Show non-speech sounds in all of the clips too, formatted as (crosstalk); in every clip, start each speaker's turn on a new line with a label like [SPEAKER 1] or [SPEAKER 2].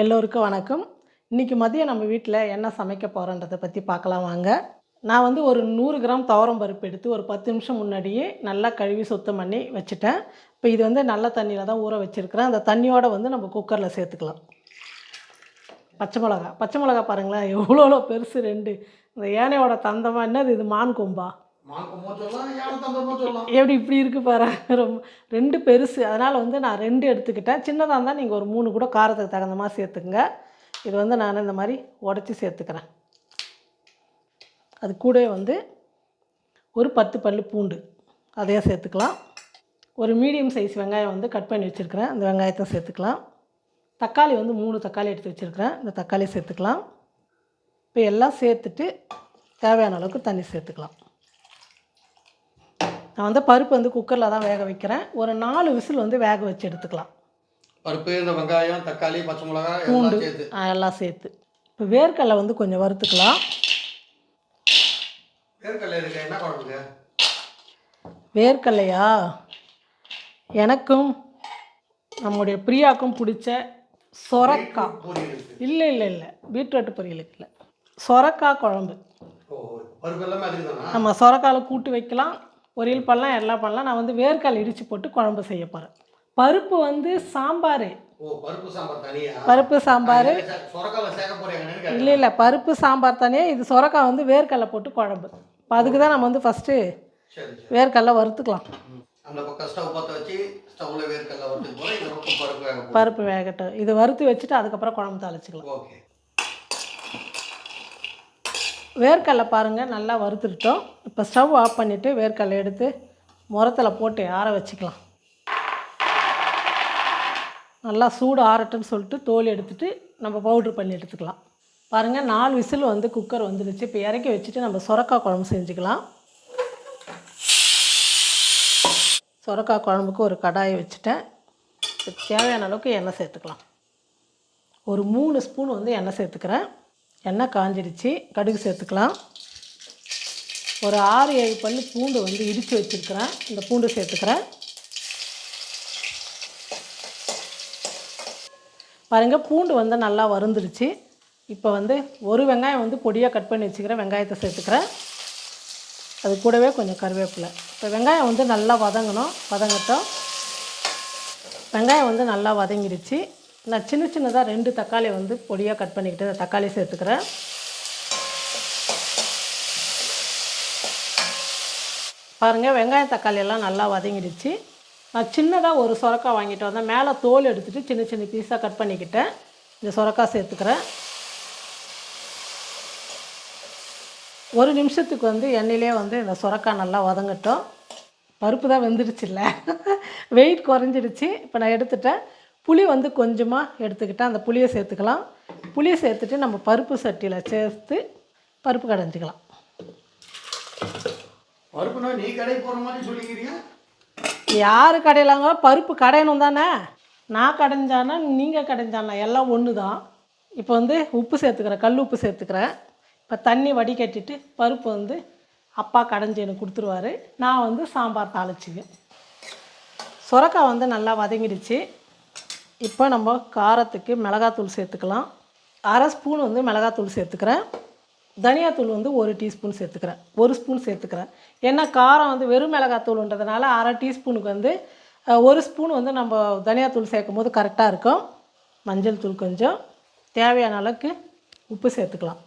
[SPEAKER 1] எல்லோருக்கும் வணக்கம். இன்றைக்கி மதியம் நம்ம வீட்டில் என்ன சமைக்க போகிறோன்றதை பற்றி பார்க்கலாம் வாங்க. நான் வந்து ஒரு நூறு கிராம் துவரம் பருப்பு எடுத்து ஒரு பத்து நிமிஷம் முன்னாடியே நல்லா கழுவி சுத்தம் பண்ணி வச்சுட்டேன். இப்போ இது வந்து நல்ல தண்ணியில் தான் ஊற வச்சுருக்கிறேன். அந்த தண்ணியோடு வந்து நம்ம குக்கரில் சேர்த்துக்கலாம். பச்சை மிளகா. பச்சை மிளகா பாருங்களேன். எவ்வளோ பெருசு ரெண்டு. இந்த யானையோட தந்தமாக என்னது இது? மான் கொம்பா? எப்படி இப்படி இருக்கு பாரு. ரொம்ப ரெண்டு பெருசு. அதனால் வந்து நான் ரெண்டு எடுத்துக்கிட்டேன். சின்னதாக இருந்தால் நீங்கள் ஒரு மூணு கூட காரத்துக்கு தகுந்த மாதிரி சேர்த்துக்குங்க. இது வந்து நான் இந்த மாதிரி உடச்சி சேர்த்துக்கிறேன். அது கூட வந்து ஒரு பத்து பல்லு பூண்டு. அதையும் சேர்த்துக்கலாம். ஒரு மீடியம் சைஸ் வெங்காயம் வந்து கட் பண்ணி வச்சுருக்கிறேன். அந்த வெங்காயத்தை சேர்த்துக்கலாம். தக்காளி வந்து மூணு தக்காளி எடுத்து வச்சுருக்கிறேன். இந்த தக்காளி சேர்த்துக்கலாம். இப்போ எல்லாம் சேர்த்துட்டு தேவையான அளவுக்கு தண்ணி சேர்த்துக்கலாம். நான் வந்து பருப்பு வந்து குக்கரில் தான் வேக வைக்கிறேன். ஒரு நாலு விசில் வந்து வேக வச்சு எடுத்துக்கலாம்.
[SPEAKER 2] பருப்பு இந்த வெங்காயம் தக்காளி பச்சை மிளகாய்
[SPEAKER 1] பூண்டு
[SPEAKER 2] எல்லாம் சேர்த்து.
[SPEAKER 1] இப்போ வேர்க்கடலை வந்து கொஞ்சம் வறுத்துக்கலாம். வேர்க்கடலையா? எனக்கும் நம்முடைய பிரியாக்கும் பிடிச்ச சொரக்காய் இல்லை இல்லை இல்லை. பீட்ரூட் பொரியலுக்கு இல்லை சொரக்காய் குழம்பு. நம்ம சொரக்காயில் கூட்டு வைக்கலாம். பொரியல் பண்ணலாம் எல்லாம் பண்ணலாம். நான் வந்து வேர்க்கடலை இடித்து போட்டு குழம்பு செய்ய போகிறேன் பருப்பு வந்து சாம்பார்.
[SPEAKER 2] பருப்பு சாம்பார்
[SPEAKER 1] இல்லை இல்லை பருப்பு சாம்பார் தனியாக இது சொரக்காய் வந்து வேர்க்கடலை போட்டு குழம்பு. இப்போ அதுக்கு தான் நம்ம வந்து ஃபஸ்ட்டு வேர்க்கடலை வறுத்துக்கலாம்.
[SPEAKER 2] பருப்பு
[SPEAKER 1] வேகட்டும். இது வறுத்து வச்சுட்டு அதுக்கப்புறம் குழம்பு தாளிச்சிக்கலாம்.
[SPEAKER 2] ஓகே.
[SPEAKER 1] வேர்க்கடலை பாருங்கள் நல்லா வறுத்துட்டோம். இப்போ ஸ்டவ் ஆஃப் பண்ணிவிட்டு வேர்க்கடலை எடுத்து முரத்தில் போட்டு ஆற வச்சுக்கலாம். நல்லா சூடு ஆறட்டும்னு சொல்லிட்டு தோல் எடுத்துகிட்டு நம்ம பவுட்ரு பண்ணி எடுத்துக்கலாம். பாருங்கள் நாலு விசில் வந்து குக்கர் வந்துடுச்சு. இப்போ இறக்கி வச்சுட்டு நம்ம சுரக்காய் குழம்பு செஞ்சுக்கலாம். சொரக்காய் குழம்புக்கு ஒரு கடாயை வச்சுட்டேன். இப்போ தேவையான அளவுக்கு எண்ணெய் சேர்த்துக்கலாம். ஒரு மூணு ஸ்பூன் வந்து எண்ணெய் சேர்த்துக்கிறேன். எண்ணெய் காஞ்சிடுச்சு கடுகு சேர்த்துக்கலாம். ஒரு ஆறு ஏழு பல் பூண்டு வந்து இடித்து வச்சுருக்கிறேன். இந்த பூண்டு சேர்த்துக்கிறேன். பாருங்கள் பூண்டு வந்து நல்லா வறுந்துடுச்சு இப்போ வந்து ஒரு வெங்காயம் வந்து பொடியாக கட் பண்ணி வச்சுக்கிறேன். வெங்காயத்தை சேர்த்துக்கிறேன். அது கூடவே கொஞ்சம் கருவேப்பிலை. இப்போ வெங்காயம் வந்து நல்லா வதங்கணும். வதங்கட்டும். வெங்காயம் வந்து நல்லா வதங்கிடுச்சு நான் சின்ன சின்னதாக ரெண்டு தக்காளி வந்து பொடியாக கட் பண்ணிக்கிட்டு இந்த தக்காளி சேர்த்துக்கிறேன். பாருங்கள் வெங்காயம் தக்காளி எல்லாம் நல்லா வதங்கிடுச்சு. நான் சின்னதாக ஒரு சொரக்காய் வாங்கிட்டு வந்தேன். மேலே தோல் எடுத்துகிட்டு சின்ன சின்ன பீஸாக கட் பண்ணிக்கிட்டேன். இந்த சொரக்காய் சேர்த்துக்கிறேன். ஒரு நிமிஷத்துக்கு வந்து எண்ணெயிலே வந்து இந்த சொரக்காய் நல்லா வதங்கட்டும். பருப்பு தான் வெந்துடுச்சுல்ல வெயிட் (laughs) குறைஞ்சிடுச்சு. இப்போ நான் எடுத்துட்டேன். புளி வந்து கொஞ்சமாக எடுத்துக்கிட்டேன் அந்த புளியை சேர்த்துக்கலாம். புளியை சேர்த்துட்டு நம்ம பருப்பு சட்டியில் சேர்த்து பருப்பு கடைஞ்சிக்கலாம்.
[SPEAKER 2] பருப்புனா நீ கடை போகிற மாதிரி சொல்லிக்கிறீங்க?
[SPEAKER 1] யார் கடையிலாங்க பருப்பு கடையணும் தானே? நான் கடைஞ்சானா நீங்கள் கடைஞ்சானா எல்லாம் ஒன்று தான் இப்போ வந்து உப்பு சேர்த்துக்கிறேன் கல் உப்பு சேர்த்துக்கிறேன். இப்போ தண்ணி வடிகட்டிட்டு பருப்பு வந்து அப்பா கடைஞ்சி எனக்கு கொடுத்துருவாரு. நான் வந்து சாம்பார் தாளிச்சுக்குவேன். சுரக்காய் வந்து நல்லா வதங்கிடுச்சு. இப்போ நம்ம காரத்துக்கு மிளகாத்தூள் சேர்த்துக்கலாம். அரை ஸ்பூன் வந்து மிளகாத்தூள் சேர்த்துக்கிறேன். தனியாத்தூள் வந்து ஒரு டீஸ்பூன் சேர்த்துக்கிறேன். ஒரு ஸ்பூன் சேர்த்துக்கிறேன். ஏன்னா காரம் வந்து வெறும் மிளகாத்தூள்ன்றதுனால அரை டீஸ்பூனுக்கு வந்து ஒரு ஸ்பூன் வந்து நம்ம தனியாத்தூள் சேர்க்கும் போது கரெக்டாக இருக்கும். மஞ்சள் தூள் கொஞ்சம். தேவையான அளவுக்கு உப்பு சேர்த்துக்கலாம்.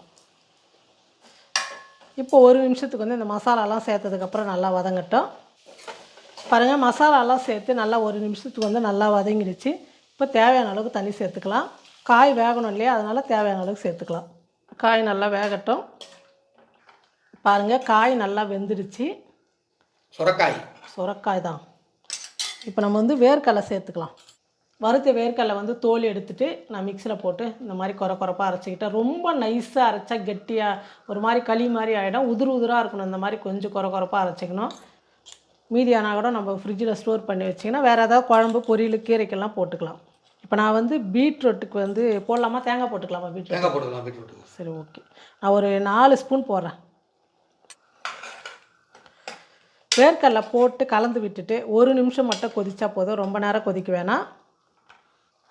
[SPEAKER 1] இப்போ ஒரு நிமிஷத்துக்கு வந்து இந்த மசாலாலாம் சேர்த்ததுக்கப்புறம் நல்லா வதங்கட்டும். பாருங்கள் மசாலாலாம் சேர்த்து நல்லா ஒரு நிமிஷத்துக்கு வந்து நல்லா வதங்கிடுச்சு. இப்போ தேவையான அளவுக்கு தண்ணி சேர்த்துக்கலாம். காய் வேகணும் இல்லையா? அதனால் தேவையான அளவுக்கு சேர்த்துக்கலாம். காய் நல்லா வேகட்டும். பாருங்கள் காய் நல்லா வெந்துடுச்சு.
[SPEAKER 2] சுரக்காய்.
[SPEAKER 1] சுரக்காய் தான். இப்போ நம்ம வந்து வேர்க்கடலை சேர்த்துக்கலாம். வறுத்த வேர்க்கடலை வந்து தோல் எடுத்துட்டு நான் மிக்சியில் போட்டு இந்த மாதிரி குறை குறைப்பாக அரைச்சிக்கிட்டேன். ரொம்ப நைஸாக அரைச்சா கெட்டியாக ஒரு மாதிரி களி மாதிரி ஆகிடும் உதிர் உதிராக இருக்கணும். இந்த மாதிரி கொஞ்சம் குறை குறைப்பாக அரைச்சிக்கணும். மீதி ஆனால் கூட நம்ம ஃப்ரிட்ஜில் ஸ்டோர் பண்ணி வச்சிங்கன்னா வேறு ஏதாவது குழம்பு பொரியல் கீரைக்கெல்லாம் போட்டுக்கலாம். இப்போ நான் வந்து பீட்ரூட்டுக்கு வந்து போடலாமா? தேங்காய் போட்டுக்கலாமா பீட்ரூட்
[SPEAKER 2] தேங்காய் போட்டுக்கலாம் பீட்ரூட்டு
[SPEAKER 1] சரி ஓகே. நான் ஒரு நாலு ஸ்பூன் போடுறேன். வேர்க்கடலை போட்டு கலந்து விட்டுட்டு ஒரு நிமிஷம் மட்டும் கொதிச்சா போதும். ரொம்ப நேரம் கொதிக்க வேணாம்.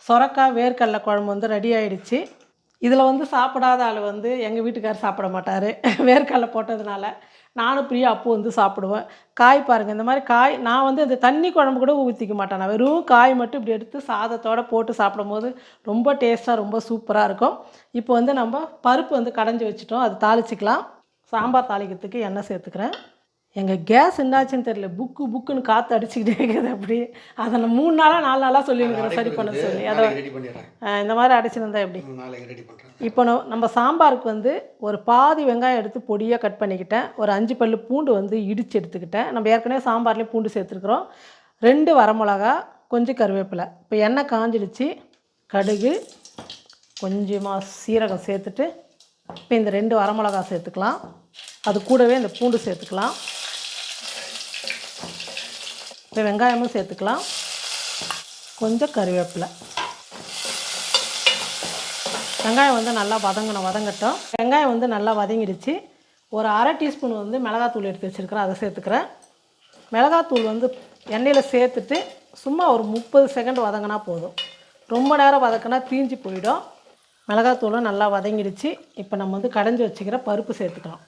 [SPEAKER 1] சொரக்காய் வேர்க்கடலை குழம்பு வந்து ரெடி ஆயிடுச்சு. இதில் வந்து சாப்பிடாத ஆள் வந்து எங்கள் வீட்டுக்கார் சாப்பிட மாட்டார். (laughs) வேர்க்கடலை போட்டதுனால நானும் பிரியா அப்போ வந்து சாப்பிடுவேன். காய் பாருங்கள் இந்த மாதிரி காய் நான் வந்து இந்த தண்ணி குழம்பு கூட ஊற்றிக்க மாட்டேன். நான் வெறும் காய் மட்டும் இப்படி எடுத்து சாதத்தோடு போட்டு சாப்பிடும்போது ரொம்ப டேஸ்ட்டாக ரொம்ப சூப்பராக இருக்கும். இப்போ வந்து நம்ம பருப்பு வந்து கடைஞ்சி வச்சுட்டோம். அது தாளிச்சிக்கலாம். சாம்பார் தாளிக்கிறதுக்கு எண்ணெய் சேர்த்துக்கிறேன். எங்கள் கேஸ் என்னாச்சுன்னு தெரியல. புக்கு புக்குன்னு காற்று அடிச்சுக்கிட்டே இருக்குது அப்படி அதை நான் மூணு நாளாக நாலு நாளாக சொல்லியிருக்கிறேன். சரி பண்ண சொல்லி. அதை இந்த மாதிரி அடிச்சுருந்தா எப்படி? இப்போ நம்ம சாம்பாருக்கு வந்து ஒரு பாதி வெங்காயம் எடுத்து பொடியாக கட் பண்ணிக்கிட்டேன். ஒரு அஞ்சு பல்லு பூண்டு வந்து இடித்து எடுத்துக்கிட்டேன். நம்ம ஏற்கனவே சாம்பார்லேயும் பூண்டு சேர்த்துருக்குறோம். ரெண்டு வரமிளகா கொஞ்சம் கருவேப்பிலை. இப்போ எண்ணெய் காஞ்சிடுச்சு. கடுகு கொஞ்சமாக சீரகம் சேர்த்துட்டு இப்போ இந்த ரெண்டு வரமிளகா சேர்த்துக்கலாம். அது கூடவே இந்த பூண்டு சேர்த்துக்கலாம். இப்போ வெங்காயமும் சேர்த்துக்கலாம். கொஞ்சம் கருவேப்பிலை. வெங்காயம் வந்து நல்லா வதங்கணும் வதங்கட்டும். வெங்காயம் வந்து நல்லா வதங்கிடுச்சு. ஒரு அரை டீஸ்பூன் வந்து மிளகாத்தூள் எடுத்து வச்சுருக்கிறேன் அதை சேர்த்துக்கிறேன். மிளகாத்தூள் வந்து எண்ணெயில் சேர்த்துட்டு சும்மா ஒரு முப்பது செகண்ட் வதங்கினா போதும். ரொம்ப நேரம் வதக்கினா தீஞ்சு போயிடும். மிளகாத்தூளும் நல்லா வதங்கிடுச்சு. இப்போ நம்ம வந்து கடைஞ்சி வச்சுக்கிற பருப்பு சேர்த்துக்கலாம்.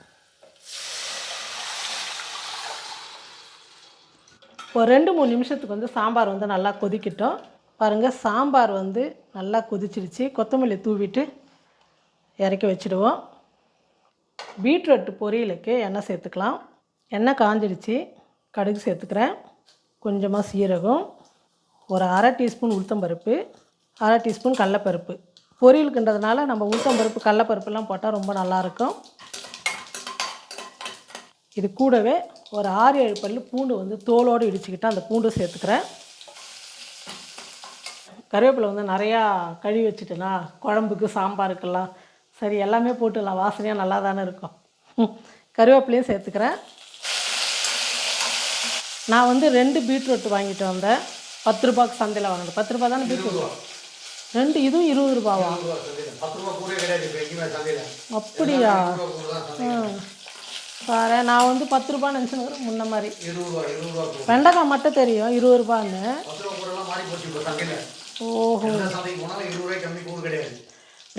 [SPEAKER 1] ஒரு ரெண்டு மூணு நிமிஷத்துக்கு வந்து சாம்பார் வந்து நல்லா கொதிக்கிட்டோம். பாருங்கள் சாம்பார் வந்து நல்லா கொதிச்சிருச்சு. கொத்தமல்லி தூவிட்டு இறக்கி வச்சுடுவோம். பீட்ரூட் பொரியலுக்கு எண்ணெய் சேர்த்துக்கலாம். எண்ணெய் காஞ்சிடுச்சு கடுகு சேர்த்துக்கிறேன். கொஞ்சமாக சீரகம். ஒரு அரை டீஸ்பூன் உளுத்தம்பருப்பு அரை டீஸ்பூன் கடலப்பருப்பு. பொரியலுக்குன்றதுனால நம்ம உளுத்தம்பருப்பு கடலப்பருப்புலாம் போட்டால் ரொம்ப நல்லாயிருக்கும் இது கூடவே ஒரு ஆறு ஏழு பல்லு பூண்டு வந்து தோலோடு இடிச்சுக்கிட்டு அந்த பூண்டு சேர்த்துக்கிறேன். கருவேப்பிலை வந்து நிறையா கழுவி வச்சுட்டேனா குழம்புக்கு சாம்பாருக்கெல்லாம் சரி எல்லாமே போட்டுடலாம். வாசனையாக நல்லா தானே இருக்கும் கருவேப்பிலையும் சேர்த்துக்கிறேன். நான் வந்து ரெண்டு பீட்ரூட் வாங்கிட்டு வந்தேன். பத்து ரூபாய்க்கு சந்தையில் வாங்கினேன் பத்து ரூபா தானே பீட்ரூட் ரெண்டு இதுவும் இருபது ரூபாவா? அப்படியா? பாரு நான் வந்து பத்து ரூபான்னு நினச்சினுக்கிறேன் முன்ன மாதிரி. வெண்டைக்காய் மட்டும் தெரியும் இருபது ரூபான்னு. ஓஹோ.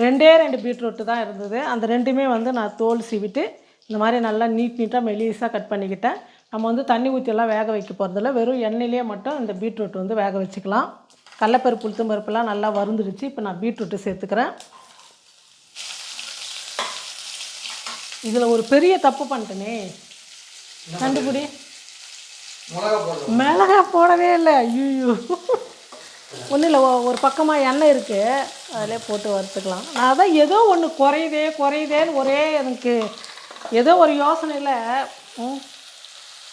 [SPEAKER 1] ரெண்டே ரெண்டு பீட்ரூட்டு தான் இருந்தது. அந்த ரெண்டுமே வந்து நான் தோல் சீவிட்டு இந்த மாதிரி நல்லா நீட் நீட்டாக மெலிசாக கட் பண்ணிக்கிட்டேன். நம்ம வந்து தண்ணி ஊற்றியெல்லாம் வேக வைக்க போகிறதில்ல வெறும் எண்ணெயிலே மட்டும் இந்த பீட்ரூட் வந்து வேக வச்சுக்கலாம். கடலப்பருப்பு உளுத்தம் பருப்புலாம் நல்லா வறுந்துடுச்சு. இப்போ நான் பீட்ரூட்டு சேர்த்துக்கிறேன். இதில் ஒரு பெரிய தப்பு பண்ணிட்டேனே. கண்டுபிடி.
[SPEAKER 2] மிளகா
[SPEAKER 1] போடவே இல்லை. ஐயோ ஒன்றும் இல்லை. ஒரு பக்கமாக எண்ணெய் இருக்குது அதிலே போட்டு வறுத்துக்கலாம். நான் அதான் ஏதோ ஒன்று குறையுதே குறையுதேன்னு ஒரே எனக்கு ஏதோ ஒரு யோசனையில்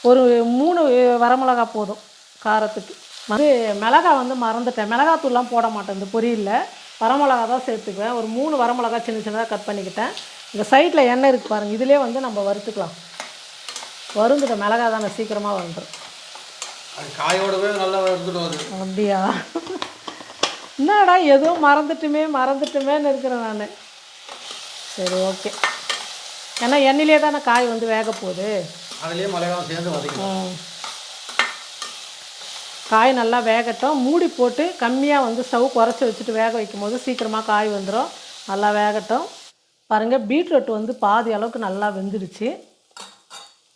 [SPEAKER 1] ஒரு மூணு வரமிளகா போதும் காரத்துக்கு. வந்து மிளகா வந்து மறந்துட்டேன். மிளகாத்தூள்லாம் போட மாட்டேன். இந்த பொரியலில். வரமிளகா தான் சேர்த்துக்குவேன். ஒரு மூணு வரமிளகா சின்ன சின்னதாக கட் பண்ணிக்கிட்டேன். இந்த சைடில் எண்ணெய் இருக்குது பாருங்கள் இதிலே வந்து நம்ம வறுத்துக்கலாம். வருந்துட்ட மிளகா தானே சீக்கிரமாக வந்துடும்
[SPEAKER 2] காயோடவே நல்லா வருது
[SPEAKER 1] அப்படியா? என்னடா ஏதோ மறந்துட்டுமே மறந்துட்டுமேன்னு இருக்கிறேன் நான். சரி ஓகே. ஏன்னா எண்ணெயிலே தானே காய் வந்து வேக போகுது.
[SPEAKER 2] அதுலேயே மிளகாவும் சேர்ந்து வதக்கணும்.
[SPEAKER 1] காய் நல்லா வேகட்டும். மூடி போட்டு கம்மியாக வந்து ஸ்டவ் குறைச்சி வச்சுட்டு வேக வைக்கும் போது சீக்கிரமாக காய் வந்துடும் நல்லா வேகட்டும். பாருங்கள் பீட்ரூட் வந்து பாதி அளவுக்கு நல்லா வெந்துடுச்சு.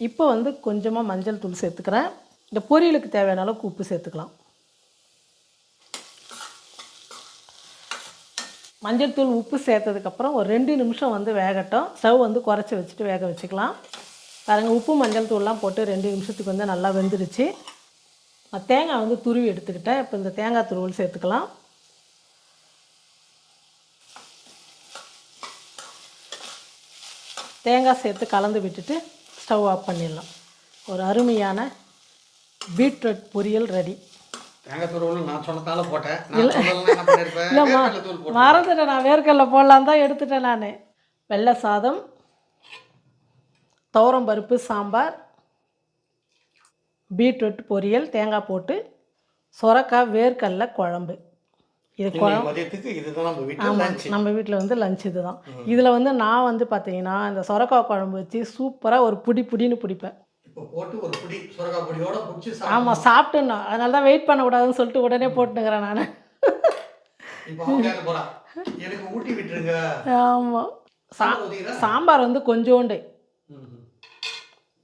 [SPEAKER 1] இப்போ வந்து கொஞ்சமாக மஞ்சள் தூள் சேர்த்துக்கிறேன். இந்த பொரியலுக்கு தேவையான அளவுக்கு உப்பு சேர்த்துக்கலாம். மஞ்சள் தூள் உப்பு சேர்த்ததுக்கப்புறம் ஒரு ரெண்டு நிமிஷம் வந்து வேகட்டும். ஸ்டவ் வந்து குறைச்சி வச்சுட்டு வேக வச்சுக்கலாம். பாருங்கள் உப்பு மஞ்சள் தூள்லாம் போட்டு ரெண்டு நிமிஷத்துக்கு வந்து நல்லா வெந்துடுச்சு. நான் தேங்காய் வந்து துருவி எடுத்துக்கிட்டேன். இப்போ இந்த தேங்காய் துருவல் சேர்த்துக்கலாம். தேங்காய் சேர்த்து கலந்து விட்டுட்டு ஸ்டவ் ஆஃப் பண்ணிடலாம். ஒரு அருமையான பீட்ரூட் பொரியல் ரெடி. இல்லைம்மா மறந்துட்டேன் நான். வேர்க்கடலை போடலான்னு தான் எடுத்துட்டேன் நான். வெள்ளை சாதம் துவரம் பருப்பு சாம்பார் பீட்ரூட் பொரியல் தேங்காய் போட்டு சொரக்காய் வேர்க்கடலை குழம்பு. இது
[SPEAKER 2] மதியத்துக்கு இதுதான் நம்ம வீட்டில் லஞ்ச்
[SPEAKER 1] நம்ம வீட்டில் வந்து லஞ்ச் இதுதான். இதில் வந்து நான் வந்து பார்த்தீங்கன்னா இந்த சொரக்காய் குழம்பு வச்சு சூப்பராக ஒரு புடி புடின்னு பிடிப்பேன்.
[SPEAKER 2] போட்டு ஒரு பிடி சுரக்காய் பொடியோட பிடிச்சி
[SPEAKER 1] ஆமாம் சாப்பிட்டுணும் அதனால தான் வெயிட் பண்ணக்கூடாதுன்னு சொல்லிட்டு உடனே போட்டுனுங்கிறேன் நான்.
[SPEAKER 2] எனக்கு ஊட்டி விட்டுருங்க.
[SPEAKER 1] ஆமாம் சா
[SPEAKER 2] சாம்பார்
[SPEAKER 1] வந்து கொஞ்சோண்டு.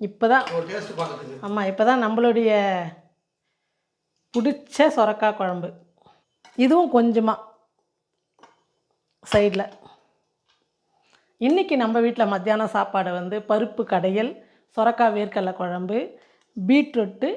[SPEAKER 1] இப்போ தான் ஆமாம் இப்போ தான் நம்மளுடைய பிடிச்ச சொரக்காய் குழம்பு. இதுவும் கொஞ்சமாக சைடில் இன்றைக்கி நம்ம வீட்டில் மத்தியானம் சாப்பாடு வந்து பருப்பு கடையல் சொரக்காய் வேர்க்கடலை குழம்பு பீட்ரூட்டு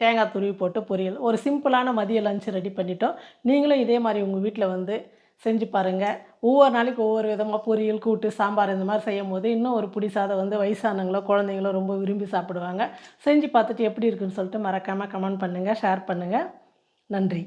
[SPEAKER 1] தேங்காய் துருவி போட்டு பொரியல். ஒரு சிம்பிளான மதிய லஞ்ச் ரெடி பண்ணிட்டோம். நீங்களும் இதே மாதிரி உங்கள் வீட்டில் வந்து செஞ்சு பாருங்கள் ஒவ்வொரு நாளைக்கு ஒவ்வொரு விதமாக பொரியல் கூட்டு சாம்பார் இந்த மாதிரி செய்யும் போது இன்னும் ஒரு புடி வந்து வயசானவங்களோ குழந்தைங்களோ ரொம்ப விரும்பி சாப்பிடுவாங்க. செஞ்சு பார்த்துட்டு எப்படி இருக்குன்னு சொல்லிட்டு மறக்காமல் கமெண்ட் பண்ணுங்கள் ஷேர் பண்ணுங்கள் நன்றி.